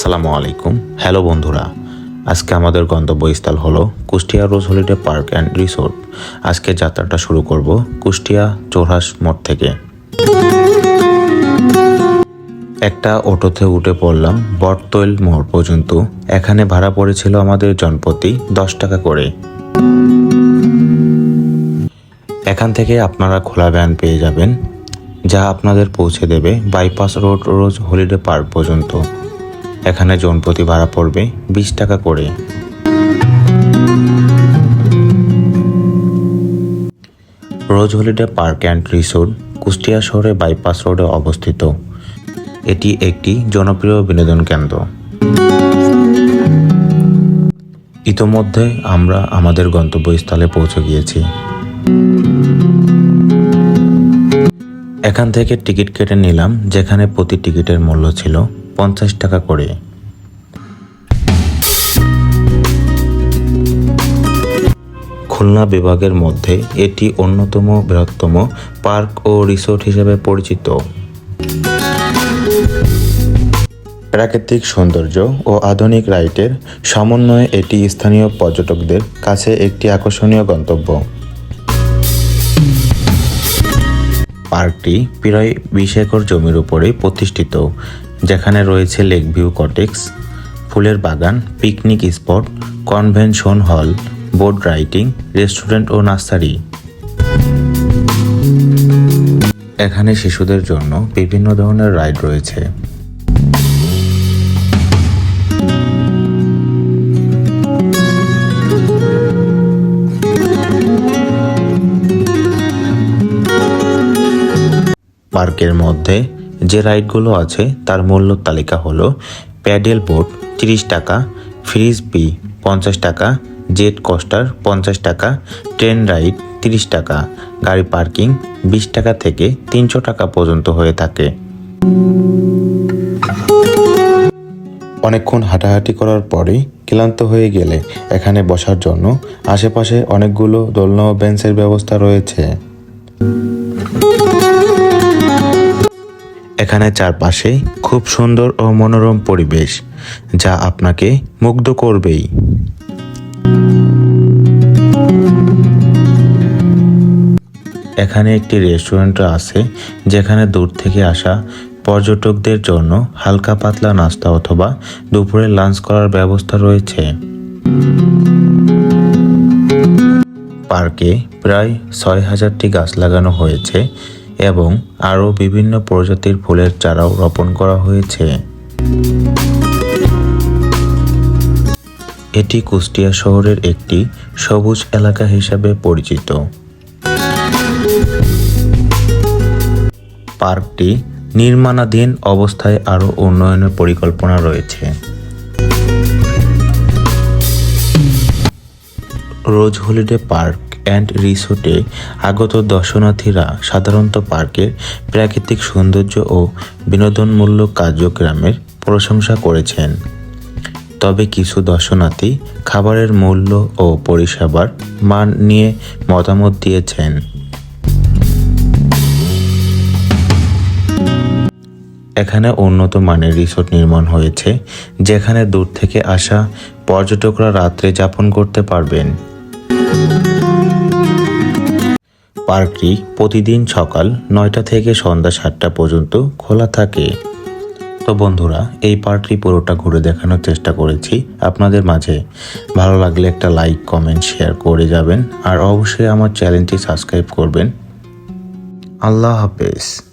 আসসালামু আলাইকুম। হ্যালো বন্ধুরা, আজকে আমাদের গন্তব্যস্থল হলো Kushtia rose holiday park and resort. আজকে যাত্রাটা শুরু করব কুষ্টিয়া চৌরাস মোড় থেকে। একটা অটোতে উঠে পড়লাম বটতৈল মোড় পর্যন্ত। এখানে ভাড়া পড়েছিল আমাদের জনপ্রতি দশ টাকা করে। এখান থেকে আপনারা খোলা ভ্যান পেয়ে যাবেন, যা আপনাদের পৌঁছে দেবে bypass road rose holiday park পর্যন্ত। এখানে জনপ্রতি ভাড়া পড়বে বিশ টাকা করে। Rose holiday park and resort, Kushtia শহরে বাইপাস রোডে অবস্থিত। এটি একটি জনপ্রিয় বিনোদন কেন্দ্র। ইতোমধ্যে আমরা আমাদের গন্তব্যস্থলে পৌঁছে গিয়েছি। এখান থেকে টিকিট কেটে নিলাম, যেখানে প্রতি টিকিটের মূল্য ছিল পঞ্চাশ টাকা করে। খুলনা বিভাগের মধ্যে এটি অন্যতম বৃহত্তম পার্ক ও রিসোর্ট হিসেবে পরিচিত। প্রাকৃতিক সৌন্দর্য ও আধুনিক রাইডের সমন্বয়ে এটি স্থানীয় পর্যটকদের কাছে একটি আকর্ষণীয় গন্তব্য। পার্কটি প্রায় বিশ একর জমির উপরে প্রতিষ্ঠিত। যেখানে রয়েছে লেক ভিউ কটেক্স ফুলের বাগান, picnic spot, convention hall, boat riding restaurant ও নার্সারি। এখানে শিশুদের জন্য বিভিন্ন ধরনের রাইড রয়েছে। পার্কের মধ্যে যে রাইডগুলো আছে, তার মূল্য তালিকা হলো প্যাডেল বোট তিরিশ টাকা ফ্রিজ বি পঞ্চাশ টাকা, জেট কোস্টার পঞ্চাশ টাকা, ট্রেন রাইড তিরিশ টাকা, গাড়ি পার্কিং বিশ টাকা থেকে তিনশো টাকা পর্যন্ত হয়ে থাকে। অনেকক্ষণ হাঁটাহাঁটি করার পরে ক্লান্ত হয়ে গেলে এখানে বসার জন্য আশেপাশে অনেকগুলো দোলনা বেঞ্চের ব্যবস্থা রয়েছে। এখানে চারপাশে খুব সুন্দর ও মনোরম পরিবেশ, যা আপনাকে মুগ্ধ করবেই। এখানে একটি রেস্টুরেন্ট আছে, যেখানে দূর থেকে আসা পর্যটকদের জন্য হালকা পাতলা নাস্তা অথবা দুপুরে লাঞ্চ করার ব্যবস্থা রয়েছে। পার্কে প্রায় ছয় হাজারটি গাছ লাগানো হয়েছে এবং আরও বিভিন্ন প্রজাতির ফুলের চারাও রোপণ করা হয়েছে। এটি কুষ্টিয়া শহরের একটি সবুজ এলাকা হিসাবে পরিচিত। পার্কটি নির্মাণাধীন অবস্থায় আরও উন্নয়নের পরিকল্পনা রয়েছে। রোজ হলিডে পার্ক অ্যান্ড রিসোর্টে আগত দর্শনার্থীরা সাধারণত পার্কের প্রাকৃতিক সৌন্দর্য ও বিনোদনমূলক কার্যক্রমের প্রশংসা করেছেন। তবে কিছু দর্শনার্থী খাবারের মূল্য ও পরিষেবার মান নিয়ে মতামত দিয়েছেন। এখানে উন্নত মানের রিসোর্ট নির্মাণ হয়েছে, যেখানে দূর থেকে আসা পর্যটকরা রাত্রে যাপন করতে পারবেন। পার্কটি প্রতিদিন সকাল নয়টা থেকে সন্ধ্যা সাতটা পর্যন্ত খোলা থাকে। তো বন্ধুরা, এই পার্কটি পুরোটা ঘুরে দেখানোর চেষ্টা করেছি আপনাদের মাঝে। ভালো লাগলে একটা লাইক, কমেন্ট, শেয়ার করে যাবেন। আর অবশ্যই আমার চ্যানেলটি সাবস্ক্রাইব করবেন। আল্লাহ হাফেজ।